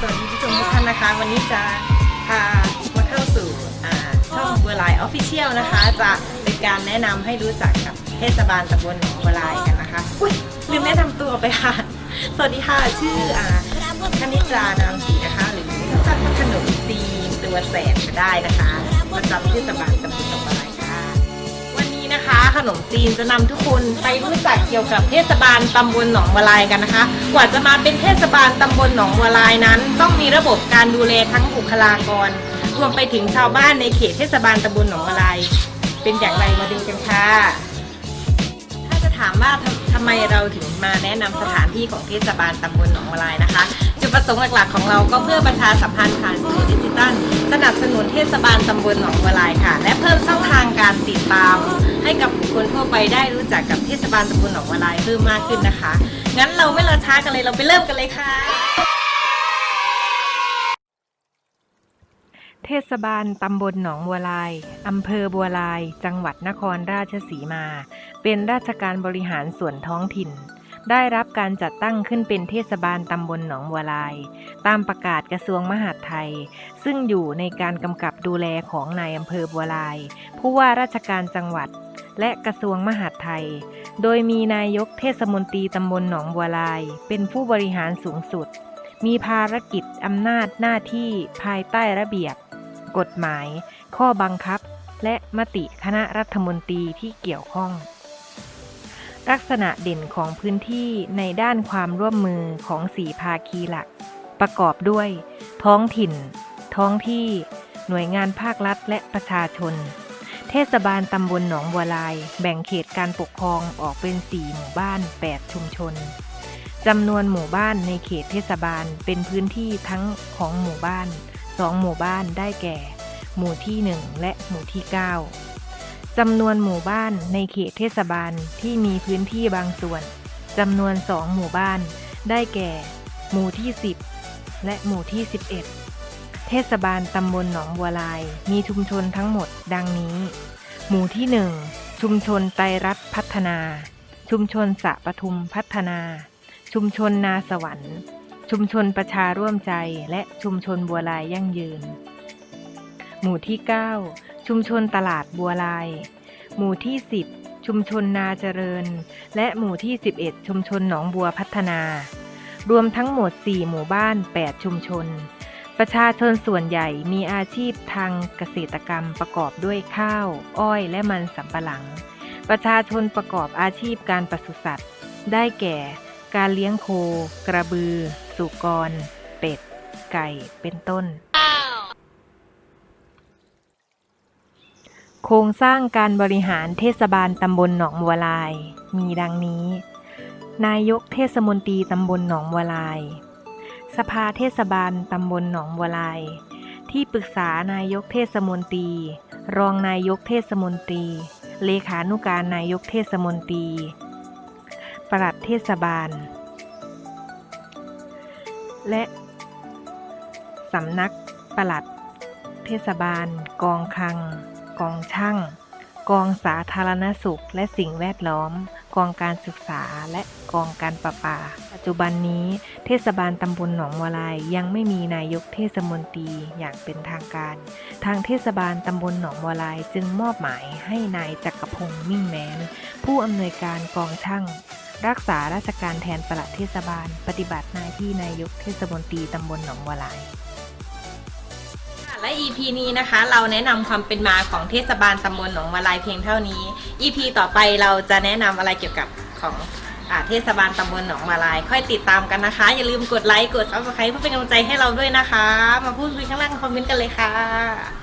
สวัสดีผู้ชมทุกท่านนะคะ วันนี้จะพามาเข้าสู่ช่องบัวลายออฟฟิเชียลนะคะ จะเป็นการแนะนำให้รู้จักกับเทศบาลตำบลหนองบัวลายกันนะคะ อุ้ยลืมแนะนำตัวไปค่ะ สวัสดีค่ะ ชื่ออ่าคณิตรานามศรีนะคะ หรือสั้นว่าขนมจีนตัวแสบก็ได้นะคะประจำเทศบาลตำบล ขนมจีนจะนำทุกคนไปรู้จักเกี่ยวกับเทศบาลตำบลหนองบัวลายกันนะคะ กว่าจะมาเป็นเทศบาลตำบลหนองบัวลายนั้น ต้องมีระบบการดูแลทั้งบุคลากร รวมไปถึงชาวบ้านในเขตเทศบาลตำบลหนองบัวลาย เป็นอย่างไรมาดูกันค่ะถ้าจะถามว่าทำไมเราถึงมาแนะนำสถานที่ของเทศบาลตำบลหนองบัวลายนะคะจุดประสงค์หลักๆของเราก็เพื่อประชาสัมพันธ์ผ่านสื่อดิจิทัลสนับสนุนเทศบาลตำบลหนองบัวลายค่ะ และเพิ่มช่องทางการติดตาม ให้กับบุคคลทั่วไปได้รู้จักกับเทศบาลตำบลหนองบัวลายเพิ่มมากขึ้นนะคะ งั้นเราไม่รอช้ากันเลยเราไปเริ่มกันเลยค่ะ เทศบาลตำบลหนองบัวลายอำเภอบัวลาย จังหวัดนครราชสีมา เป็นราชการบริหารส่วนท้องถิ่น ได้รับการจัดตั้งขึ้นเป็นเทศบาลตำบลหนองบัวลาย ตามประกาศกระทรวงมหาดไทย ซึ่งอยู่ในการกำกับดูแลของนายอำเภอบัวลาย ผู้ว่าราชการจังหวัด และกระทรวงมหาดไทย โดยมีนายกเทศมนตรีตำบลหนองบัวลาย เป็นผู้บริหารสูงสุด มีภารกิจอำนาจหน้าที่ภายใต้ระเบียบ กฎหมาย ข้อบังคับ และมติคณะรัฐมนตรีที่เกี่ยวข้อง ลักษณะเด่นของพื้นที่ในด้านความร่วมมือของสีภาคีหลัก ประกอบด้วย ท้องถิ่น ท้องที่ หน่วยงานภาครัฐและประชาชน เทศบาลตำบลหนองบัวลาย แบ่งเขตการปกครองออกเป็น 4 หมู่บ้าน 8 ชุมชนจำนวนหมู่บ้านในเขตเทศบาลเป็นพื้นที่ทั้งของหมู่บ้านสองหมู่บ้านได้แก่ หมู่ที่ 1 และหมู่ที่ 9 จำนวนหมู่บ้านในเขตเทศบาลที่มีพื้นที่บางส่วนจำนวนสองหมู่บ้าน ได้แก่ หมู่ที่ 10 และหมู่ที่ 11 เทศบาลตำบลหนองบัวลาย มีชุมชนทั้งหมดดังนี้ หมู่ที่ 1 ชุมชนไตรรัฐพัฒนา ชุมชนสะปทุมพัฒนา ชุมชนนาสวรรค์ ชุมชนประชาร่วมใจและชุมชนบัวลายยั่งยืน หมู่ที่ 9 ชุมชนตลาดบัวลาย หมู่ที่ 10 ชุมชนนาเจริญ และหมู่ที่ 11 ชุมชนหนองบัวพัฒนา รวมทั้งหมด 4 หมู่บ้าน 8 ชุมชน ประชาชนส่วนใหญ่มีอาชีพทางเกษตรกรรมประกอบด้วยข้าว อ้อย และมันสำปะหลัง ประชาชนประกอบอาชีพการปศุสัตว์ ได้แก่ การเลี้ยงโค กระบือ สุกร เป็ด ไก่ เป็นต้น โครงสร้างการบริหารเทศบาลตำบลหนองบัวลาย มีดังนี้ นายกเทศมนตรีตำบลหนองบัวลาย สภาเทศบาลตำบลหนองบัวลาย ที่ปรึกษานายกเทศมนตรี รองนายกเทศมนตรี เลขานุการนายกเทศมนตรี ปลัดเทศบาล และสำนักปลัด เทศบาล กองคลัง กองช่าง กองสาธารณสุข และสิ่งแวดล้อม กองการศึกษาและกองการประปา ปัจจุบันนี้เทศบาลตำบลหนองวลายยังไม่มีนายกเทศมนตรีอย่างเป็นทางการ ทางเทศบาลตำบลหนองวลายจึงมอบหมายให้นายจักรพงศ์มิ่งแมน ผู้อำนวยการกองช่างรักษาราชการแทนปลัดเทศบาล ปฏิบัติหน้าที่นายกเทศมนตรีตำบลหนองวลาย และ EP นี้นะคะ เราแนะนำความเป็นมาของเทศบาลตำบลหนองมาลายเพียงเท่านี้ EP ต่อไปเราจะแนะนำอะไรเกี่ยวกับของอาเทศบาลตำบลหนองมาลาย ค่อยติดตามกันนะคะ อย่าลืมกดไลค์กด subscribe เพื่อเป็นกำลังใจให้เราด้วยนะคะ มาพูดคุยข้างล่างคอมเมนต์กันเลยค่ะ